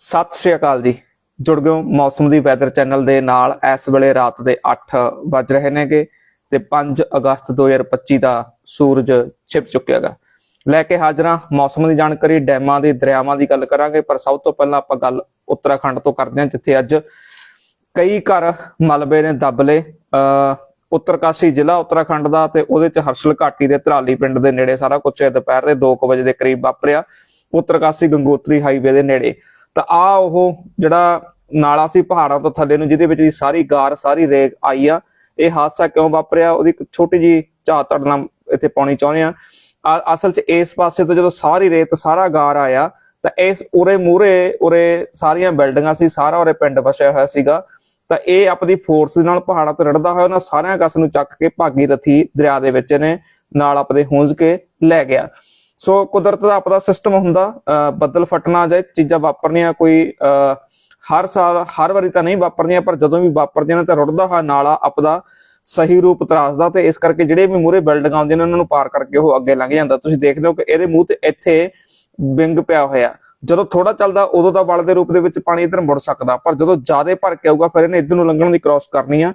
ਸਤਿ ਸ਼੍ਰੀ ਅਕਾਲ ਜੀ। ਜੁੜ ਗਏ ਮੌਸਮ ਦੀ ਵੈਦਰ ਚੈਨਲ ਦੇ ਨਾਲ। ਇਸ ਵੇਲੇ ਰਾਤ ਦੇ 8 ਵੱਜ ਰਹੇ ਨੇਗੇ ਤੇ 5 ਅਗਸਤ 2025 ਦਾ ਸੂਰਜ ਛਿਪ ਚੁੱਕਿਆਗਾ ਲੈ ਕੇ ਹਾਜ਼ਰਾਂ ਮੌਸਮ ਦੀ ਜਾਣਕਾਰੀ, ਡੈਮਾਂ ਦੇ, ਦਰਿਆਵਾਂ ਦੀ ਗੱਲ ਕਰਾਂਗੇ। ਪਰ ਸਭ ਤੋਂ ਪਹਿਲਾਂ ਆਪਾਂ ਗੱਲ ਉੱਤਰਾਖੰਡ ਤੋਂ ਕਰਦੇ ਹਾਂ, ਜਿੱਥੇ ਅੱਜ ਕਈ ਘਰ ਮਲਬੇ ਨੇ ਦੱਬ ਲਏ। ਅ ਉੱਤਰਕਾਸ਼ੀ ਜ਼ਿਲ੍ਹਾ ਉੱਤਰਾਖੰਡ ਦਾ ਤੇ ਉਹਦੇ ਚ ਹਰਸ਼ਲ ਘਾਟੀ ਦੇ, ਧਰਾਲੀ ਪਿੰਡ ਦੇ ਨੇੜੇ ਸਾਰਾ ਕੁਝ ਦੁਪਹਿਰ ਦੇ 2 ਵਜੇ ਦੇ ਕਰੀਬ ਵਾਪਰਿਆ। ਉੱਤਰਕਾਸ਼ੀ ਗੰਗੋਤਰੀ ਹਾਈਵੇ ਦੇ ਨੇੜੇ। ਤਾਂ ਆ ਉਹ ਜਿਹੜਾ ਨਾਲਾ ਸੀ ਪਹਾੜਾਂ ਤੋਂ ਥੱਲੇ ਨੂੰ, ਜਿਹਦੇ ਵਿੱਚ ਦੀ ਸਾਰੀ ਗਾਰ, ਸਾਰੀ ਰੇਗ ਆਈ ਆ। ਇਹ ਹਾਦਸਾ ਕਿਉਂ ਵਾਪਰਿਆ? ਉਹਦੀ ਇੱਕ ਛੋਟੀ ਜੀ ਝਾਤ ਨਾਲ ਇੱਥੇ ਪਾਉਣੀ ਚਾਹੁੰਦੇ ਆ। ਅਸਲ 'ਚ ਇਸ ਪਾਸੇ ਤੋਂ ਜਦੋਂ ਸਾਰੀ ਰੇਤ, ਸਾਰਾ ਗਾਰ ਆਇਆ, ਤਾਂ ਇਸ ਉਰੇ ਮੂਰੇ ਉਰੇ ਸਾਰੀਆਂ ਬਿਲਡਿੰਗਾਂ ਸੀ, ਸਾਰਾ ਉਰੇ ਪਿੰਡ ਵਸਿਆ ਹੋਇਆ ਸੀਗਾ। ਤਾਂ ਇਹ ਆਪਣੀ ਫੋਰਸ ਨਾਲ ਪਹਾੜਾਂ ਤੋਂ ਰੜਦਾ ਹੋਇਆ, ਉਹਨਾਂ ਸਾਰਿਆਂ ਕਸ ਨੂੰ ਚੱਕ ਕੇ ਭਾਗੀ ਰਥੀ ਦਰਿਆ ਦੇ ਵਿੱਚ ਨੇ ਨਾਲ ਆਪਦੇ ਹੁੰਜ ਕੇ ਲੈ ਗਿਆ। ਸੋ ਕੁਦਰਤ ਦਾ ਆਪਦਾ ਸਿਸਟਮ ਹੁੰਦਾ, ਅਹ ਬੱਦਲ ਫਟਣਾ ਜਾਂ ਚੀਜ਼ਾਂ ਵਾਪਰਨੀਆਂ ਕੋਈ ਹਰ ਸਾਲ, ਹਰ ਵਾਰੀ ਤਾਂ ਨਹੀਂ ਵਾਪਰਦੀਆਂ ਪਰ ਜਦੋਂ ਵੀ ਵਾਪਰਦੀਆਂ ਨੇ ਤਾਂ ਰੁੜਦਾ ਹੋਇਆ ਨਾਲਾ ਆਪਦਾ ਸਹੀ ਰੂਪ ਤਰਾਸਦਾ ਤੇ ਇਸ ਕਰਕੇ ਜਿਹੜੇ ਵੀ ਮੂਰੇ ਬਿਲਡਿੰਗਾਂ ਆਉਂਦੀਆਂ ਨੇ ਉਹਨਾਂ ਨੂੰ ਪਾਰ ਕਰਕੇ ਉਹ ਅੱਗੇ ਲੰਘ ਜਾਂਦਾ। ਤੁਸੀਂ ਦੇਖਦੇ ਹੋ ਕਿ ਇਹਦੇ ਮੂੰਹ ਤੇ ਇੱਥੇ ਵਿੰਗ ਪਿਆ ਹੋਇਆ। ਜਦੋਂ ਥੋੜਾ ਚੱਲਦਾ, ਉਦੋਂ ਤਾਂ ਵਲ ਦੇ ਰੂਪ ਦੇ ਵਿੱਚ ਪਾਣੀ ਇਧਰ ਮੁੜ ਸਕਦਾ। ਪਰ ਜਦੋਂ ਜ਼ਿਆਦਾ ਭਰ ਕੇ ਆਊਗਾ, ਫਿਰ ਇਹਨੇ ਇਧਰ ਨੂੰ ਲੰਘਣ ਦੀ ਕ੍ਰਾਸ ਕਰਨੀ ਆ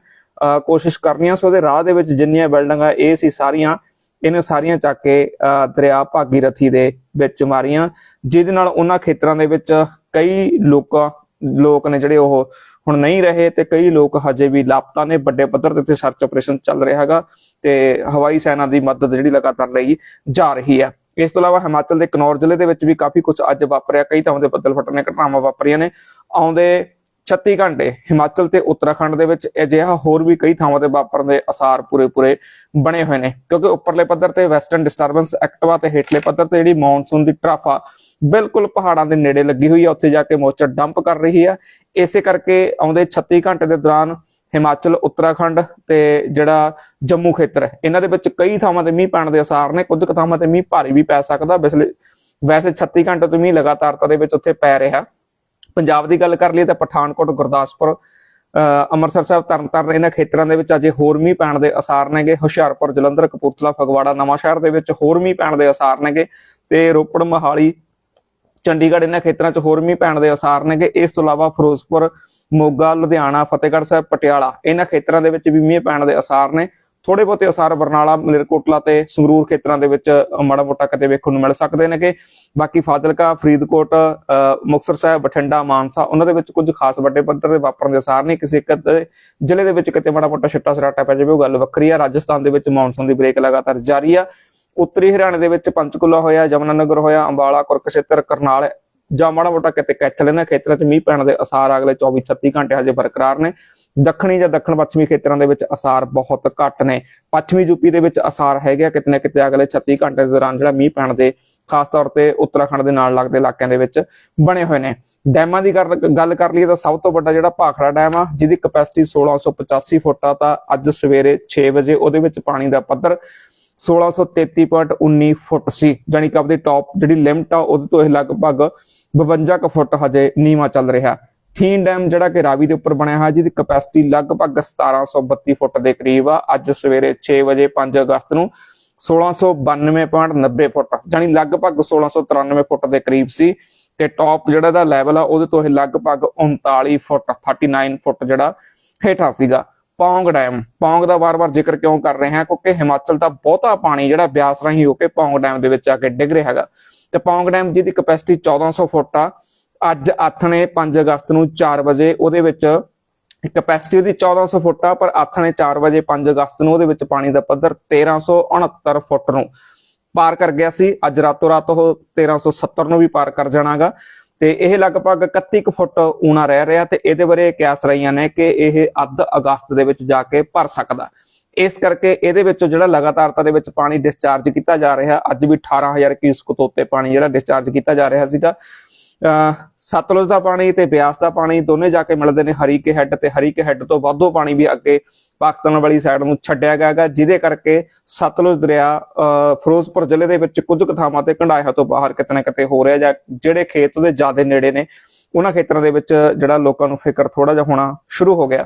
ਕੋਸ਼ਿਸ਼ ਕਰਨੀ ਆ ਸੋ ਇਹਦੇ ਰਾਹ ਦੇ ਵਿੱਚ ਜਿੰਨੀਆਂ ਬਿਲਡਿੰਗਾਂ ਇਹ ਸੀ ਸਾਰੀਆਂ ਇਹਨੇ ਸਾਰੀਆਂ ਚੱਕ ਕੇ, ਅਹ, ਦਰਿਆ ਭਾਗੀ ਰਥੀ ਦੇ ਵਿੱਚ ਮਾਰੀਆਂ, ਜਿਹਦੇ ਨਾਲ ਉਹਨਾਂ ਖੇਤਰਾਂ ਦੇ ਵਿੱਚ ਕਈ ਲੋਕਾਂ, ਲੋਕ ਨੇ ਜਿਹੜੇ ਉਹ ਹੁਣ ਨਹੀਂ ਰਹੇ ਤੇ ਕਈ ਲੋਕ ਹਜੇ ਵੀ ਲਾਪਤਾ ਨੇ, ਵੱਡੇ ਪੱਧਰ ਤੇ ਇੱਥੇ ਸਰਚ ਆਪਰੇਸ਼ਨ ਚੱਲ ਰਿਹਾ ਹੈਗਾ ਤੇ ਹਵਾਈ ਸੈਨਾ ਦੀ ਮਦਦ ਜਿਹੜੀ ਲਗਾਤਾਰ ਲਈ ਜਾ ਰਹੀ ਹੈ। ਇਸ ਤੋਂ ਇਲਾਵਾ ਹਿਮਾਚਲ ਦੇ ਕਨੌਰ ਜ਼ਿਲ੍ਹੇ ਦੇ ਵਿੱਚ ਵੀ ਕਾਫੀ ਕੁਝ ਅੱਜ ਵਾਪਰਿਆ, ਕਈ ਥਾਵਾਂ ਤੇ ਬੱਦਲ ਫਟਣ ਦੀਆਂ ਘਟਨਾਵਾਂ ਵਾਪਰੀਆਂ ਨੇ। ਆਉਂਦੇ 36 ਘੰਟੇ ਹਿਮਾਚਲ ਤੇ ਉੱਤਰਾਖੰਡ ਦੇ ਵਿੱਚ ਅਜਿਹਾ ਹੋਰ ਵੀ ਕਈ ਥਾਵਾਂ ਤੇ ਵਾਪਰਨ ਦੇ ਅਸਾਰ ਪੂਰੇ ਪੂਰੇ ਬਣੇ ਹੋਏ ਨੇ, ਕਿਉਂਕਿ ਉੱਪਰਲੇ ਪੱਧਰ ਤੇ ਵੈਸਟਰਨ ਡਿਸਟਰਬੈਂਸ ਐਕਟਿਵਾ ਤੇ ਹੇਠਲੇ ਪੱਧਰ ਤੇ ਜਿਹੜੀ ਮੌਨਸੂਨ ਦੀ ਟਰਫ ਆ, ਬਿਲਕੁਲ ਪਹਾੜਾਂ ਦੇ ਨੇੜੇ ਲੱਗੀ ਹੋਈ ਹੈ ਉੱਥੇ ਜਾ ਕੇ ਮੋਚਰ ਡੰਪ ਕਰ ਰਹੀ ਹੈ ਇਸੇ ਕਰਕੇ ਆਉਂਦੇ 36 ਘੰਟੇ ਦੇ ਦੌਰਾਨ ਹਿਮਾਚਲ, ਉੱਤਰਾਖੰਡ ਤੇ ਜਿਹੜਾ ਜੰਮੂ ਖੇਤਰ ਹੈ, ਇਹਨਾਂ ਦੇ ਵਿੱਚ ਕਈ ਥਾਵਾਂ ਤੇ ਮੀਂਹ ਪੈਣ ਦੇ ਅਸਾਰ ਨੇ, ਕੁਝ ਕੁ ਥਾਵਾਂ ਤੇ ਮੀਂਹ ਭਾਰੀ ਵੀ ਪੈ ਸਕਦਾ ਵੈਸੇ ਵੈਸੇ 36 ਘੰਟੇ ਤੋਂ ਮੀਂਹ ਲਗਾਤਾਰਤਾ ਦੇ ਵਿੱਚ ਉੱਥੇ ਪੈ ਰਿਹਾ। ਪੰਜਾਬ ਦੀ ਗੱਲ ਕਰ ਲਈਏ ਤਾਂ ਪਠਾਨਕੋਟ, ਗੁਰਦਾਸਪੁਰ, ਅਹ ਅੰਮ੍ਰਿਤਸਰ ਸਾਹਿਬ, ਤਰਨਤਾਰਨ ਇਹਨਾਂ ਖੇਤਰਾਂ ਦੇ ਵਿੱਚ ਅਜੇ ਹੋਰ ਮੀਂਹ ਪੈਣ ਦੇ ਅਸਾਰ ਨੇਗੇ। ਹੁਸ਼ਿਆਰਪੁਰ, ਜਲੰਧਰ, ਕਪੂਰਥਲਾ, ਫਗਵਾੜਾ ਨਵਾਂਸ਼ਹਿਰ ਦੇ ਵਿੱਚ ਹੋਰ ਮੀਂਹ ਪੈਣ ਦੇ ਅਸਾਰ ਨੇਗੇ ਤੇ ਰੋਪੜ, ਮੋਹਾਲੀ, ਚੰਡੀਗੜ੍ਹ ਇਹਨਾਂ ਖੇਤਰਾਂ 'ਚ ਹੋਰ ਮੀਂਹ ਪੈਣ ਦੇ ਅਸਾਰ ਨੇਗੇ। ਇਸ ਤੋਂ ਇਲਾਵਾ ਫਿਰੋਜ਼ਪੁਰ, ਮੋਗਾ, ਲੁਧਿਆਣਾ, ਫਤਿਹਗੜ੍ਹ ਸਾਹਿਬ, ਪਟਿਆਲਾ ਇਹਨਾਂ ਖੇਤਰਾਂ ਦੇ ਵਿੱਚ ਵੀ ਮੀਂਹ ਪੈਣ ਦੇ ਅਸਾਰ ਨੇ। ਥੋੜੇ ਬਹੁਤੇ ਅਸਾਰ ਬਰਨਾਲਾ ਮਲੇਰਕੋਟਲਾ ਤੇ ਸੰਗਰੂਰ ਖੇਤਰਾਂ ਦੇ ਵਿੱਚ ਮਾੜਾ ਮੋਟਾ ਕਿਤੇ ਵੇਖਣ ਨੂੰ ਮਿਲ ਸਕਦੇ ਨੇਗੇ। ਬਾਕੀ ਫਾਜ਼ਿਲਕਾ ਫਰੀਦਕੋਟ ਅਹ, ਮੁਕਤਸਰ ਸਾਹਿਬ ਬਠਿੰਡਾ ਮਾਨਸਾ ਉਹਨਾਂ ਦੇ ਵਿੱਚ ਕੁਝ ਖਾਸ ਵੱਡੇ ਪੱਧਰ ਦੇ ਵਾਪਰਨ ਦੇ ਅਸਾਰ ਨਹੀਂ ਕਿਸੇ ਇੱਕ ਜ਼ਿਲ੍ਹੇ ਦੇ ਵਿੱਚ ਕਿਤੇ ਮਾੜਾ ਮੋਟਾ ਛਿੱਟਾ ਸਰਾਟਾ ਪੈ ਜਾਵੇ ਉਹ ਗੱਲ ਵੱਖਰੀ ਆ। ਰਾਜਸਥਾਨ ਦੇ ਵਿੱਚ ਮੌਨਸੂਨ ਦੀ ਬ੍ਰੇਕ ਲਗਾਤਾਰ ਜਾਰੀ ਆ। ਉੱਤਰੀ ਹਰਿਆਣੇ ਦੇ ਵਿੱਚ ਪੰਚਕੂਲਾ ਹੋਇਆ ਜਮਨਾਨਗਰ ਹੋਇਆ ਅੰਬਾਲਾ ਕੁਰਕਸ਼ੇਤਰ ਕਰਨਾਲ ਜਾਂ ਮਾੜਾ ਮੋਟਾ ਕਿਤੇ ਕੈਥਲ ਇਹਨਾਂ ਖੇਤਰਾਂ 'ਚ ਮੀਂਹ ਪੈਣ ਦੇ ਅਸਾਰ ਅਗਲੇ 24 36 ਘੰਟੇ ਹਜੇ ਬਰਕਰਾਰ ਨੇ। ਦੱਖਣੀ ਜਾਂ ਦੱਖਣ ਪੱਛਮੀ ਖੇਤਰਾਂ ਦੇ ਵਿੱਚ ਅਸਾਰ ਬਹੁਤ ਘੱਟ ਨੇ। ਪੱਛਮੀ ਯੂਪੀ ਦੇ ਵਿੱਚ ਅਸਾਰ ਹੈਗੇ ਆ ਕਿਤੇ ਨਾ ਕਿਤੇ ਅਗਲੇ 36 ਘੰਟੇ ਦੇ ਦੌਰਾਨ ਜਿਹੜਾ ਮੀਂਹ ਪੈਣ ਦੇ ਖਾਸ ਤੌਰ ਤੇ ਉੱਤਰਾਖੰਡ ਦੇ ਨਾਲ ਲੱਗਦੇ ਇਲਾਕਿਆਂ ਦੇ ਵਿੱਚ ਬਣੇ ਹੋਏ ਨੇ। ਡੈਮਾਂ ਦੀ ਕਰ- ਗੱਲ ਕਰ ਲਈਏ ਤਾਂ ਸਭ ਤੋਂ ਵੱਡਾ ਜਿਹੜਾ ਭਾਖੜਾ ਡੈਮ ਆ, ਜਿਹਦੀ ਕਪੈਸਿਟੀ 1685 ਫੁੱਟ ਆ, ਤਾਂ ਅੱਜ ਸਵੇਰੇ 6 ਵਜੇ ਉਹਦੇ ਵਿੱਚ ਪਾਣੀ ਦਾ ਪੱਧਰ 1633.19 ਫੁੱਟ ਸੀ। ਜਾਨੀ ਕਿ ਆਪਦੀ ਟੌਪ ਜਿਹੜੀ ਲਿਮਟ ਆ, ਉਹਦੇ ਤੋਂ ਇਹ ਲਗਭਗ 52 ਕੁ ਫੁੱਟ ਹਜੇ ਨੀਵਾ ਚੱਲ ਰਿਹਾ। ਥੀਨ ਡੈਮ ਜਿਹੜਾ ਕਿ ਰਾਵੀ ਦੇ ਉੱਪਰ ਬਣਿਆ ਹੋਇਆ, ਜਿਹਦੀ ਕਪੈਸਿਟੀ ਲਗਭਗ 1732 ਫੁੱਟ ਦੇ ਕਰੀਬ ਆ। ਅੱਜ ਸਵੇਰੇ 6 ਵਜੇ 5 ਅਗਸਤ ਨੂੰ 1692.90 ਫੁੱਟ ਜਾਨੀ ਲਗਭਗ 1693 ਫੁੱਟ ਦੇ ਕਰੀਬ ਸੀ। ਤੇ ਟੌਪ ਜਿਹੜਾ ਦਾ ਲੈਵਲ ਆ, ਉਹਦੇ ਤੋਂ ਇਹ ਲਗਭਗ 39 ਫੁੱਟ 39 ਫੁੱਟ ਜਿਹੜਾ ਹੇਠਾਂ ਸੀਗਾ। ਪੌਂਗ ਡੈਮ, ਪੌਂਗ ਦਾ ਵਾਰ-ਵਾਰ ਜ਼ਿਕਰ ਕਿਉਂ ਕਰ ਰਹੇ ਹਾਂ? ਕਿਉਂਕਿ ਹਿਮਾਚਲ ਦਾ ਬਹੁਤਾ ਪਾਣੀ ਜਿਹੜਾ ਬਿਆਸ ਰਾਹੀਂ ਹੋ ਕੇ ਪੌਂਗ ਡੈਮ ਦੇ ਵਿੱਚ ਆ ਕੇ ਡਿੱਗ ਰਿਹਾ ਹੈਗਾ। ਤੇ ਪੌਂਗ ਡੈਮ ਜਿਹਦੀ ਕਪੈਸਿਟੀ 1400 ਫੁੱਟ ਆ ਅੱਜ ਆਥਣੇ 5 ਅਗਸਤ ਨੂੰ 4 ਵਜੇ ਉਹਦੇ ਵਿੱਚ ਕੈਪੈਸਿਟੀ ਉਹਦੀ 1400 ਫੁੱਟ ਆ, ਪਰ ਆਥਣੇ 4 ਵਜੇ 5 ਅਗਸਤ ਨੂੰ ਉਹਦੇ ਵਿੱਚ ਪਾਣੀ ਦਾ ਪੱਧਰ 1369 ਫੁੱਟ ਨੂੰ ਪਾਰ ਕਰ ਗਿਆ ਸੀ। ਅੱਜ ਰਾਤੋਂ ਰਾਤ ਉਹ 1370 ਨੂੰ ਵੀ ਪਾਰ ਕਰ ਜਾਣਾਗਾ। ਤੇ ਇਹ ਲਗਭਗ 31 ਕੁ ਫੁੱਟ ਊਣਾ ਰਹਿ ਰਿਹਾ ਤੇ ਇਹਦੇ ਬਾਰੇ ਕਿਆਸ ਰਹੀਆਂ ਨੇ ਕਿ ਇਹ ਅੱਧ ਅਗਸਤ ਦੇ ਵਿੱਚ ਜਾ ਕੇ ਭਰ ਸਕਦਾ। ਇਸ ਕਰਕੇ ਇਹਦੇ ਵਿੱਚੋਂ ਜਿਹੜਾ ਲਗਾਤਾਰਤਾ ਦੇ ਵਿੱਚ ਪਾਣੀ ਡਿਸਚਾਰਜ ਕੀਤਾ ਜਾ ਰਿਹਾ, ਅੱਜ ਵੀ 18000 ਕਿਊਸਕ ਤੋਂ ਉੱਤੇ ਪਾਣੀ ਜਿਹੜਾ ਡਿਸਚਾਰਜ ਕੀਤਾ ਜਾ ਰਿਹਾ ਸੀਗਾ। ਸਤਲੁਜ ਦਾ ਪਾਣੀ ਤੇ ਬਿਆਸ ਦਾ ਪਾਣੀ ਦੋਨੇ ਜਾ ਕੇ ਮਿਲਦੇ ਨੇ ਹਰੀਕੇ ਹੈੱਡ ਤੇ ਹਰੀਕੇ ਹੈੱਡ ਤੋਂ ਵਾਧੂ ਪਾਣੀ ਵੀ ਅੱਗੇ ਪਾਕਿਸਤਾਨ ਵਾਲੀ ਸਾਈਡ ਨੂੰ ਛੱਡਿਆ ਗਿਆ ਹੈਗਾ, ਜਿਹਦੇ ਕਰਕੇ ਸਤਲੁਜ ਦਰਿਆ, ਅਹ ਫਿਰੋਜ਼ਪੁਰ ਜ਼ਿਲ੍ਹੇ ਦੇ ਵਿੱਚ ਕੁਝ ਕੁ ਥਾਵਾਂ ਤੇ ਕੰਢਾਇਆ ਤੋਂ ਬਾਹਰ ਕਿਤੇ ਨਾ ਕਿਤੇ ਹੋ ਰਿਹਾ ਜਾਂ ਜਿਹੜੇ ਖੇਤ ਦੇ ਜ਼ਿਆਦਾ ਨੇੜੇ ਨੇ, ਉਹਨਾਂ ਖੇਤਰਾਂ ਦੇ ਵਿੱਚ ਜਿਹੜਾ ਲੋਕਾਂ ਨੂੰ ਫਿਕਰ ਥੋੜਾ ਜਿਹਾ ਹੋਣਾ ਸ਼ੁਰੂ ਹੋ ਗਿਆ।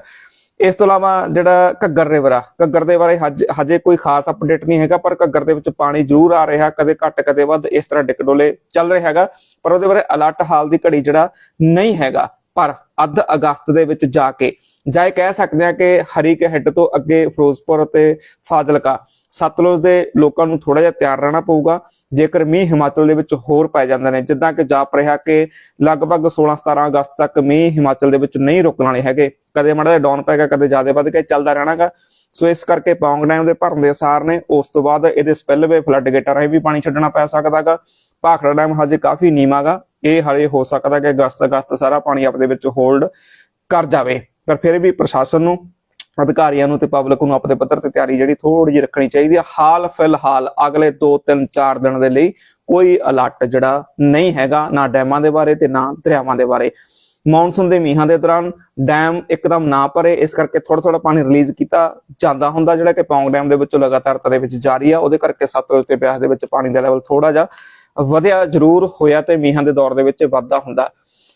ਇਸ ਤੋਂ ਇਲਾਵਾ ਜਿਹੜਾ ਘੱਗਰ ਰਿਵਰ ਆ, ਘੱਗਰ ਦੇ ਬਾਰੇ ਹਜ- ਹਜੇ ਕੋਈ ਖਾਸ ਅਪਡੇਟ ਨਹੀਂ ਹੈਗਾ, ਪਰ ਘੱਗਰ ਦੇ ਵਿੱਚ ਪਾਣੀ ਜ਼ਰੂਰ ਆ ਰਿਹਾ, ਕਦੇ ਘੱਟ, ਕਦੇ ਵੱਧ, ਇਸ ਤਰ੍ਹਾਂ ਡਿਕਡੋਲੇ ਚੱਲ ਰਿਹਾ ਹੈਗਾ, ਪਰ ਉਹਦੇ ਬਾਰੇ ਅਲਰਟ ਹਾਲ ਦੀ ਘੜੀ ਜਿਹੜਾ ਨਹੀਂ ਹੈਗਾ। ਪਰ ਅੱਧ ਅਗਸਤ ਦੇ ਵਿੱਚ ਜਾ ਕੇ, ਜਾਂ ਇਹ ਕਹਿ ਸਕਦੇ ਆ ਕਿ ਹਰੀਕ ਹੈੱਡ ਤੋਂ ਅੱਗੇ ਫਿਰੋਜ਼ਪੁਰ ਅਤੇ ਫਾਜ਼ਿਲਕਾ, ਸਤਲੁਜ ਦੇ ਲੋਕਾਂ ਨੂੰ ਥੋੜਾ ਜਿਹਾ ਤਿਆਰ ਰਹਿਣਾ ਪਊਗਾ, ਜੇਕਰ ਮੀਂਹ ਹਿਮਾਚਲ ਦੇ ਵਿੱਚ ਹੋਰ ਪੈ ਜਾਂਦੇ ਨੇ, ਜਿੱਦਾਂ ਕਿ ਜਾਪ ਰਿਹਾ ਕਿ ਲਗਭਗ 16 17 ਅਗਸਤ ਤੱਕ ਮੀਂਹ ਹਿਮਾਚਲ ਦੇ ਵਿੱਚ ਨਹੀਂ ਰੁਕਣ ਵਾਲੇ ਹੈਗੇ, ਕਦੇ ਮਾੜਾ ਜਿਹਾ ਡਾਊਨ ਗਿਆ, ਕਦੇ ਜ਼ਿਆਦਾ ਵੱਧ ਕੇ ਚੱਲਦਾ ਰਹਿਣਾਗਾ। ਸੋ ਇਸ ਕਰਕੇ ਪੌਂਗ ਡੈਮ ਦੇ ਭਰਨ ਦੇ ਅਸਾਰ ਨੇ, ਉਸ ਤੋਂ ਬਾਅਦ ਇਹਦੇ ਸਪਿਲਵੇ ਫਲੱਡ ਗੇਟਾਂ ਰਾਹੀਂ ਵੀ ਪਾਣੀ ਛੱਡਣਾ ਪੈ ਸਕਦਾਗਾ। ਭਾਖੜਾ ਡੈਮ ਹਜੇ ਕਾਫੀ ਨੀਵਾਂਗਾ। ਇਹ ਹਾਲੇ ਹੋ ਸਕਦਾ ਕਿ ਅਗਸਤ ਅਗਸਤ ਸਾਰਾ ਪਾਣੀ ਆਪਦੇ ਵਿੱਚ ਹੋਲਡ ਕਰ ਜਾਵੇ। ਪਰ ਫਿਰ ਵੀ ਪ੍ਰਸ਼ਾਸਨ ਨੂੰ, ਅਧਿਕਾਰੀਆਂ ਨੂੰ ਤੇ ਪਬਲਿਕ ਨੂੰ ਆਪਣੇ ਪੱਧਰ ਤੇ ਤਿਆਰੀ ਜਿਹੜੀ ਥੋੜੀ ਜਿਹੀ ਰੱਖਣੀ ਚਾਹੀਦੀ ਹੈ ਹਾਲ ਫਿਲਹਾਲ ਅਗਲੇ 2 3 4 ਦਿਨ ਦੇ ਲਈ ਕੋਈ ਅਲਰਟ ਜਿਹੜਾ ਨਹੀਂ ਹੈਗਾ, ਨਾ ਡੈਮਾਂ ਦੇ ਬਾਰੇ ਤੇ ਨਾ ਦਰਿਆਵਾਂ ਦੇ ਬਾਰੇ। ਮੌਨਸੂਨ ਦੇ ਮੀਂਹਾਂ ਦੇ ਦੌਰਾਨ ਡੈਮ ਇੱਕਦਮ ਨਾ ਭਰੇ, ਇਸ ਕਰਕੇ ਥੋੜਾ ਥੋੜਾ ਪਾਣੀ ਰਿਲੀਜ਼ ਕੀਤਾ ਜਾਂਦਾ ਹੁੰਦਾ, ਜਿਹੜਾ ਕਿ ਪੌਂਗ ਡੈਮ ਦੇ ਵਿੱਚੋਂ ਲਗਾਤਾਰ ਦੇ ਵਿੱਚ ਜਾਰੀ ਆ। ਉਹਦੇ ਕਰਕੇ ਸਤਲੁਜ ਤੇ ਬਿਆਸ ਦੇ ਵਿੱਚ ਪਾਣੀ ਦਾ ਲੈਵਲ ਥੋੜਾ ਜਿਹਾ ਵਧਿਆ ਜ਼ਰੂਰ ਹੋਇਆ ਤੇ ਮੀਂਹਾਂ ਦੇ ਦੌਰ ਦੇ ਵਿੱਚ ਵਾਧਾ ਹੁੰਦਾ।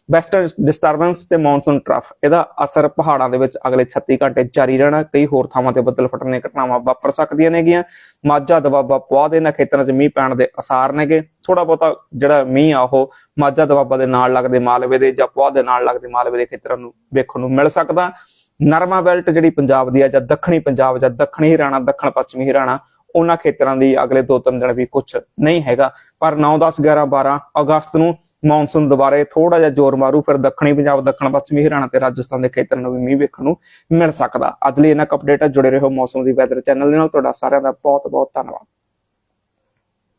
ਵੈਸਟਰਨ ਡਿਸਟਰਬੈਂਸ ਤੇ ਮੌਨਸੂਨ ਟਰਫ ਇਹਦਾ ਅਸਰ ਪਹਾੜਾਂ ਦੇ ਵਿੱਚ ਅਗਲੇ 36 ਘੰਟੇ ਜਾਰੀ ਰਹਿਣਾ, ਕਈ ਹੋਰ ਥਾਵਾਂ ਤੇ ਬੱਦਲ ਫਟਣ ਦੀਆਂ ਘਟਨਾਵਾਂ ਵਾਪਰ ਸਕਦੀਆਂ ਨੇਗੀਆਂ। ਮਾਝਾ ਦਬਾਬਾ ਪੁਆ ਦੇ ਇਹਨਾਂ ਖੇਤਰਾਂ 'ਚ ਮੀਂਹ ਪੈਣ ਦੇ ਅਸਾਰ ਨੇਗੇ। ਥੋੜਾ ਬਹੁਤਾ ਜਿਹੜਾ ਮੀਂਹ ਆ ਉਹ ਮਾਝਾ ਦਬਾਬਾ ਦੇ ਨਾਲ ਲੱਗਦੇ ਮਾਲਵੇ ਦੇ ਜਾਂ ਪੁਆ ਦੇ ਨਾਲ ਲੱਗਦੇ ਮਾਲਵੇ ਦੇ ਖੇਤਰਾਂ ਨੂੰ ਵੇਖਣ ਨੂੰ ਮਿਲ ਸਕਦਾ। ਨਰਮਾ ਬੈਲਟ ਜਿਹੜੀ ਪੰਜਾਬ ਦੀ ਆ ਜਾਂ ਦੱਖਣੀ ਪੰਜਾਬ ਜਾਂ ਦੱਖਣੀ ਹਰਿਆਣਾ ਦੱਖਣ ਪੱਛਮੀ ਹਰਿਆਣਾ ਉਹਨਾਂ ਖੇਤਰਾਂ ਦੀ ਅਗਲੇ 2-3 ਦਿਨ ਵੀ ਕੁਝ ਨਹੀਂ ਹੈਗਾ। ਪਰ 9 10 11 12 ਅਗਸਤ ਨੂੰ ਮੌਨਸੂਨ ਦੁਬਾਰੇ ਥੋੜਾ ਜਿਹਾ ਜ਼ੋਰ ਮਾਰੂ, ਫਿਰ ਦੱਖਣੀ ਪੰਜਾਬ, ਦੱਖਣ, ਪੱਛਮੀ ਹਰਿਆਣਾ ਤੇ ਰਾਜਸਥਾਨ ਦੇ ਖੇਤਰਾਂ ਨੂੰ ਵੀ ਮੀਂਹ ਵੇਖਣ ਨੂੰ ਮਿਲ ਸਕਦਾ। ਅੱਜ ਲਈ ਇਹਨਾਂ ਅਪਡੇਟ ਜੁੜੇ ਰਹੋ ਮੌਸਮ ਦੀ ਵੈਦਰ ਚੈਨਲ ਦੇ ਨਾਲ। ਤੁਹਾਡਾ ਸਾਰਿਆਂ ਦਾ ਬਹੁਤ ਬਹੁਤ ਧੰਨਵਾਦ।